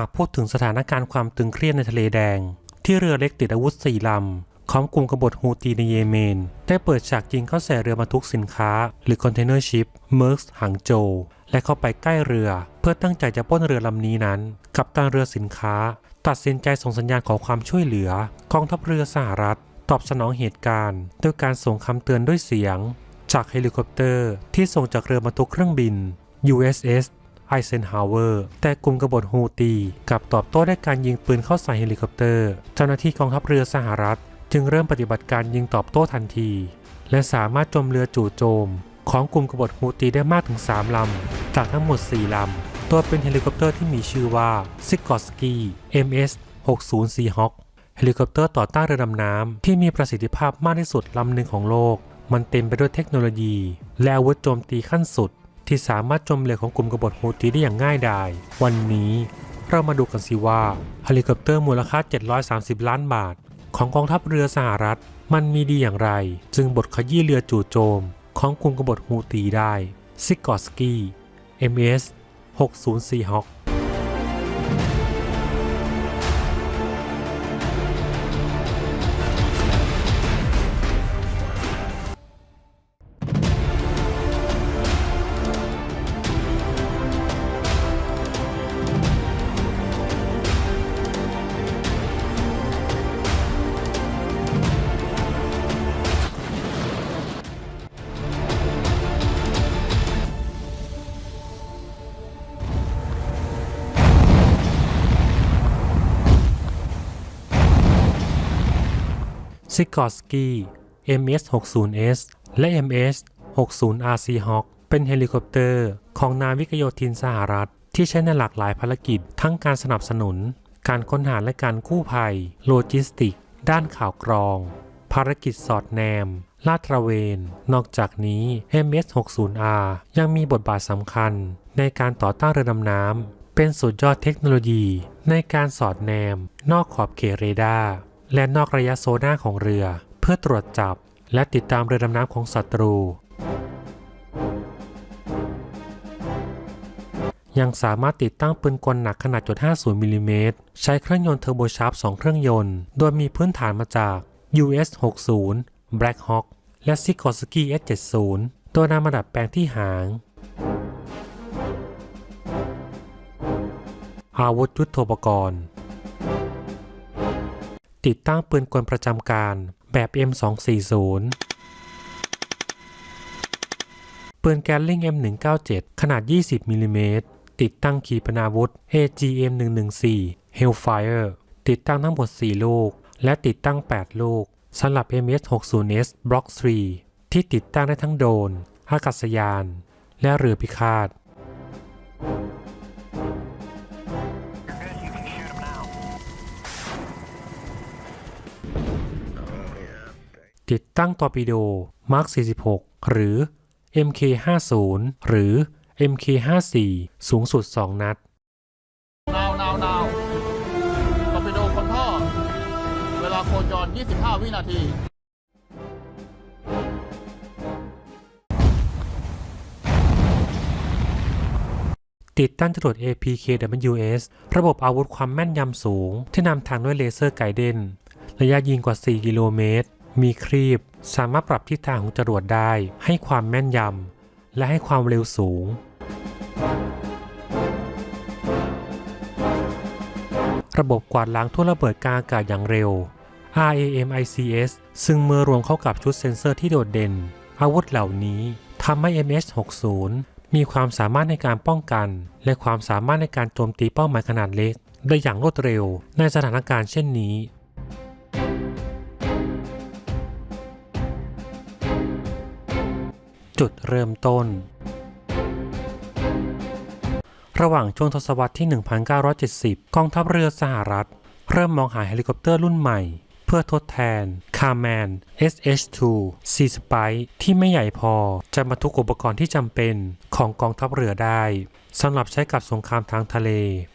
หากพูดถึงสถานการณ์ความตึงเครียดในทะเลแดง ที่เรือเล็กติดอาวุธสี่ลำของกลุ่มกบฏฮูตีในเยเมน ได้เปิดฉากยิงเข้าใส่เรือบรรทุกสินค้า หรือคอนเทนเนอร์ชิพเมิร์สหังโจ และเข้าไปใกล้เรือ เพื่อตั้งใจจะปล้นเรือลำนี้นั้น กับตันเรือสินค้า ตัดสินใจส่งสัญญาณขอความช่วยเหลือกองทัพเรือสหรัฐ ตอบสนองเหตุการณ์ด้วยการส่งคำเตือนด้วยเสียง จากเฮลิคอปเตอร์ที่ส่งจากเรือบรรทุกเครื่องบิน USS ไอเซนฮาวเวอร์ แต่กลุ่มกบฏฮูตีกลับตอบโต้ด้วยการยิงปืนเข้าใส่เฮลิคอปเตอร์ เจ้าหน้าที่กองทัพเรือสหรัฐ จึงเริ่มปฏิบัติการยิงตอบโต้ทันที และสามารถจมเรือจู่โจม ของกลุ่มกบฏฮูตีได้มากถึง 3 ลำ จากทั้งหมด 4 ลำ ตัวเป็นเฮลิคอปเตอร์ที่มีชื่อว่าซิกกอสกี MS 60 Seahawk เฮลิคอปเตอร์ต่อต้านเรือดำน้ำที่มีประสิทธิภาพมากที่สุดลำหนึ่งของโลก มันเต็มไปด้วยเทคโนโลยี และอาวุธโจมตีขั้นสุด ที่สามารถโจมเรือของกลุ่มกบฏฮูตีได้อย่างง่ายดาย วันนี้เรามาดูกันสิว่าเฮลิคอปเตอร์มูลค่า 730 ล้านบาท ของกองทัพเรือสหรัฐ มันมีดีอย่างไร จึงบทขยี้เรือจู่โจม ของกลุ่มกบฏฮูตีได้ซิกกอสกี้ MS 60 Seahawk ซิกอสกี MS-60S และ MS-60RC Hawk เป็นเฮลิคอปเตอร์ของนาวิกโยธินสหรัฐ ที่ใช้ในหลากหลายภารกิจ ทั้งการสนับสนุน การค้นหาและการกู้ภัย โลจิสติก ด้านข่าวกรอง ภารกิจสอดแนม ลาดตระเวน นอกจากนี้ MS-60R ยังมีบทบาทสำคัญ ในการต่อต้านเรือดำน้ำเป็นสุดยอดเทคโนโลยี ในการสอดแนม นอกขอบเขตเรดาร์ และนอกระยะโซน่าของเรือ เพื่อตรวจจับ และติดตามเรือดำน้ำของศัตรู ยังสามารถติดตั้งปืนกลหนักขนาดจุด50มิลลิเมตรใช้เครื่องยนต์เทอร์โบชาร์ป2เครื่องยนต์ โดยมีพื้นฐานมาจาก US 60 Black Hawk และ Sikorsky S70 โดยนำมาดัดแปลงที่หางอาวุธยุทโธปกรณ์ ติดตั้งปืนกลประจำการแบบ M240 ปืนแกลลิง M197 ขนาด 20มิลลิเมตรติดตั้งขีปนาวุธ AGM114 Hellfire ติดตั้งทั้งหมด 4 ลูก และติดตั้ง 8 ลูกสำหรับ MS-60S Block 3 ที่ติดตั้งได้ทั้งโดรนอากาศยาน และเรือพิฆาต ติดตั้งตอร์ปิโด Mark 46 หรือ MK50 หรือ MK54 สูงสุด 2 นัด นาว นาว นาวตอร์ปิโดคนท่อ เวลาโคจร 25 วินาที ติดตั้งจรวด APKWS ระบบอาวุธความแม่นยำสูง ที่นำทางด้วยเลเซอร์ไกเดนระยะยิงกว่า 4 กิโลเมตร มีครีบ สามารถปรับทิศทางของจรวดได้ ให้ความแม่นยำและให้ความเร็วสูง ระบบกวาดล้างทั่วระเบิดกลางอากาศอย่างเร็ว RAMICS ซึ่งเมื่อรวมเข้ากับชุดเซ็นเซอร์ที่โดดเด่น อาวุธเหล่านี้ทำให้ MS-60 มีความสามารถในการป้องกัน และความสามารถในการโจมตีเป้าหมายขนาดเล็ก ได้อย่างรวดเร็วในสถานการณ์เช่นนี้ จุดเริ่มต้น ระหว่างช่วงทศวรรษที่ 1970 กองทัพเรือสหรัฐ เริ่มมองหาเฮลิคอปเตอร์รุ่นใหม่ เพื่อทดแทน c a r m a n SH-2 Sea Spy ที่ไม่ใหญ่พอจะบรรทุกอุปกรณ์ที่จำเป็นของกองทัพเรือได้สำหรับใช้กับสงครามทางทะเล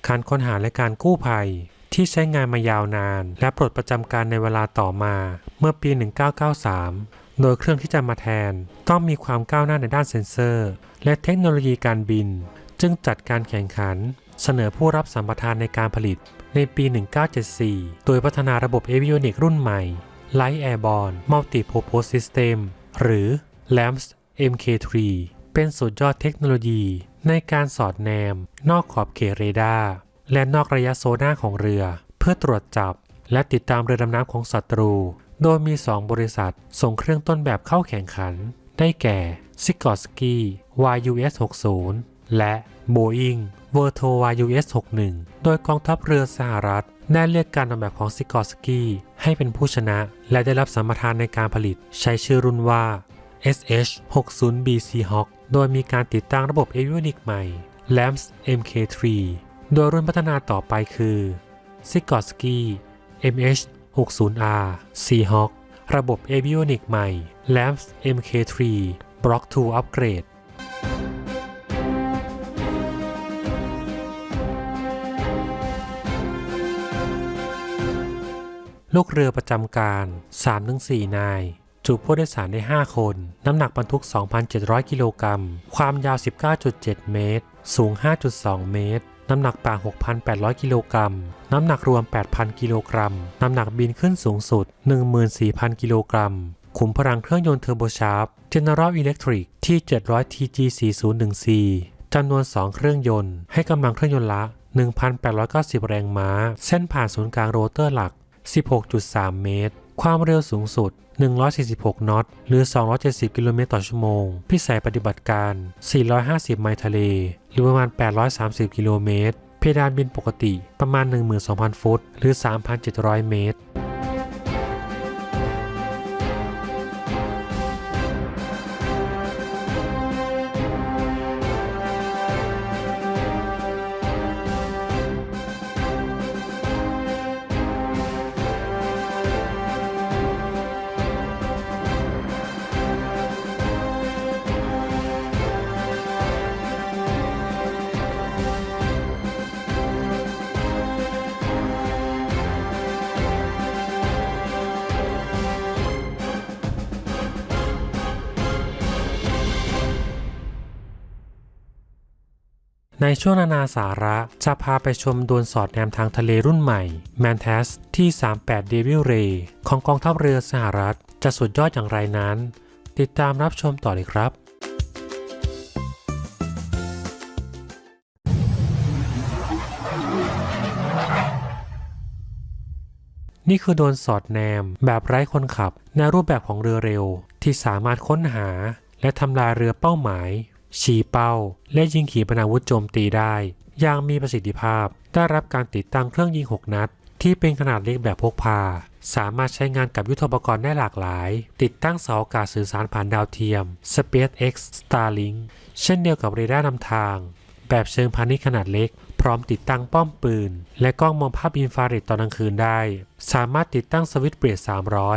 การค้นหาและการกู้ภัยที่ใช้งานมายาวนาน และปลดประจำการในเวลาต่อมา เมื่อปี 1993 โดยเครื่องที่จะมาแทนต้องมีความก้าวหน้าในด้านเซ็นเซอร์ และเทคโนโลยีการบิน จึงจัดการแข่งขัน เสนอผู้รับสัมปทานในการผลิตในปี 1974 โดยพัฒนาระบบ Avionics รุ่นใหม่ Light Airborne Multi-Purpose System หรือ LAMPS MK3 เป็นสุดยอดเทคโนโลยีในการสอดแนม นอกขอบเขตเรดาร์และนอกระยะโซน่าของเรือ เพื่อตรวจจับ และติดตามเรือดำน้ำของศัตรู โดยมี 2 บริษัท ส่งเครื่องต้นแบบเข้าแข่งขัน ได้แก่ s i k o r s k y YUS 60และ Boeing v e r t o YUS 61โดยกองทัพเรือสหรัฐได้เลือกการนำแบบของ s i k o r s k y ให้เป็นผู้ชนะ และได้รับสมปทานในการผลิต ใช้ชื่อรุ่นว่า SH-60B Seahawk โดยมีการติดตั้งระบบ Avionics ใหม่ LAMPS MK3 โดยรุ่นพัฒนาต่อไปคือ s i k o r s k y 60R Seahawk ระบบ Avionics ใหม่ LAMPS MK3 Block 2 Upgrade ลูกเรือประจำการ 3-4 นาย จุผู้โดยสารได้ 5 คน น้ำหนักบรรทุก 2,700 กิโลกรัม ความยาว 19.7 เมตร สูง 5.2 เมตร น้ำหนักปลา6,800 กิโลกรัม น้ำหนักรวม 8,000 กิโลกรัม น้ำหนักบินขึ้นสูงสุด 14,000 กิโลกรัม ขุมพลังเครื่องยนต์เทอร์โบชาร์ป General Electric ที่ 700 TG4014 จำนวน 2 เครื่องยนต์ ให้กำลังเครื่องยนต์ละ 1,890 แรงม้า เส้นผ่านศูนย์กลางโรเตอร์หลัก 16.3 เมตร ความเร็วสูงสุด 146 นอต หรือ 270 กิโลเมตรต่อชั่วโมง พิสัยปฏิบัติการ 450 ไมล์ทะเล หรือประมาณ 830 กิโลเมตร เพดานบินปกติประมาณ 12,000 ฟุต หรือ 3,700 เมตร ในช่วงนานาสาระจะพาไปชมดวลสอดแนมทางทะเลรุ่นใหม่ m a n t a s ที่ 38 Devil Ray ของกองทัพเรือสหรัฐ จะสุดยอดอย่างไรนั้น ติดตามรับชมต่อเลยครับนี่คือโดรนสอดแนมแบบไร้คนขับ ในรูปแบบของเรือเร็ว ที่สามารถค้นหา และทำลายเรือเป้าหมาย ชี้เป้า และยิงขีปนาวุธโจมตีได้ อย่างมีประสิทธิภาพ ได้รับการติดตั้งเครื่องยิง 6 นัด ที่เป็นขนาดเล็กแบบพกพา สามารถใช้งานกับยุทโธปกรณ์ได้หลากหลาย ติดตั้งเสาอากาศสื่อสารผ่านดาวเทียม SpaceX Starlink เช่นเดียวกับเรดาร์นำทาง แบบเชิงพาณิชย์ขนาดเล็ก พร้อมติดตั้งป้อมปืน และกล้องมองภาพอินฟราเรดตอนกลางคืนได้ สามารถติดตั้งสวิตช์เบรด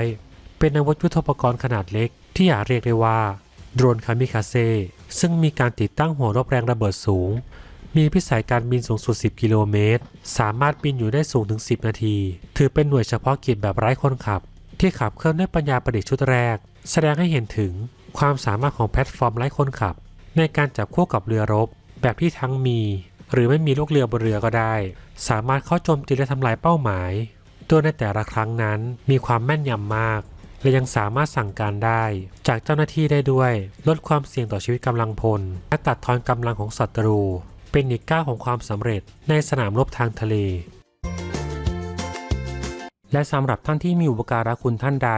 300 เป็นอาวุธยุทโธปกรณ์ขนาดเล็ก ที่อาจเรียกได้ว่าโดรนคามิคาเซ ซึ่งมีการติดตั้งหัวรบแรงระเบิดสูง มีพิสัยการบินสูงสุด 10 กิโลเมตร สามารถบินอยู่ได้สูงถึง 10 นาที ถือเป็นหน่วยเฉพาะกิจแบบไร้คนขับ ที่ขับเคลื่อนด้วยปัญญาประดิษฐ์ชุดแรก แสดงให้เห็นถึงความสามารถของแพลตฟอร์มไร้คนขับ ในการจับคู่กับเรือรบ แบบที่ทั้งมี หรือไม่มีลูกเรือบนเรือก็ได้ สามารถเข้าโจมตีและทำลายเป้าหมายโดยในแต่ละครั้งนั้นมีความแม่นยำมาก และยังสามารถสั่งการได้ จากเจ้าหน้าที่ได้ด้วย ลดความเสี่ยงต่อชีวิตกำลังพล และตัดทอนกำลังของศัตรู เป็นอีกก้าวของความสำเร็จในสนามรบทางทะเล และสำหรับท่านที่มีอุปการะคุณท่านใด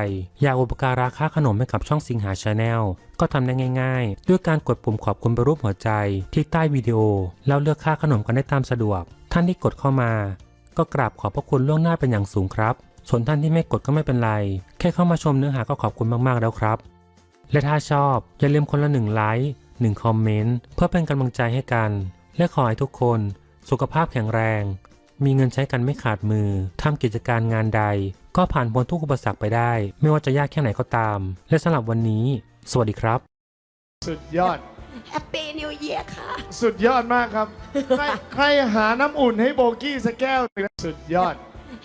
อยากอุปการะค่าขนมให้กับช่องสิงหาชาแนลก็ทำได้ง่าย ๆ ด้วยการกดปุ่มขอบคุณไปรูปหัวใจที่ใต้วิดีโอ แล้วเลือกค่าขนมกันได้ตามสะดวก ท่านที่กดเข้ามา ก็กราบขอบพระคุณล่วงหน้าเป็นอย่างสูงครับ ส่วนท่านที่ไม่กดก็ไม่เป็นไร แค่เข้ามาชมเนื้อหาก็ขอบคุณมากๆแล้วครับ และถ้าชอบอย่าลืมคนละหนึ่งไลค์หนึ่งคอมเมนต์เพื่อเป็นกำลังใจให้กัน และขอให้ทุกคนสุขภาพแข็งแรง มีเงินใช้กันไม่ขาดมือทำกิจการงานใด ก็ผ่านพ้นทุกอุปสรรคไปได้ ไม่ว่าจะยากแค่ไหนก็ตาม และสำหรับวันนี้ สวัสดีครับ สุดยอด แฮปปี้นิวเยียร์ค่ะ สุดยอดมากครับ ใครใครหาน้ำอุ่นให้โบกี้สักแก้วหนึ่งนะสุดยอด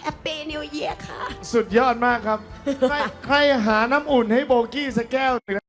แฮปปี้นิวเยียร์ค่ะ สุดยอดมากครับ ใครใครหาน้ำอุ่นให้โบกี้สักแก้วหนึ่งนะ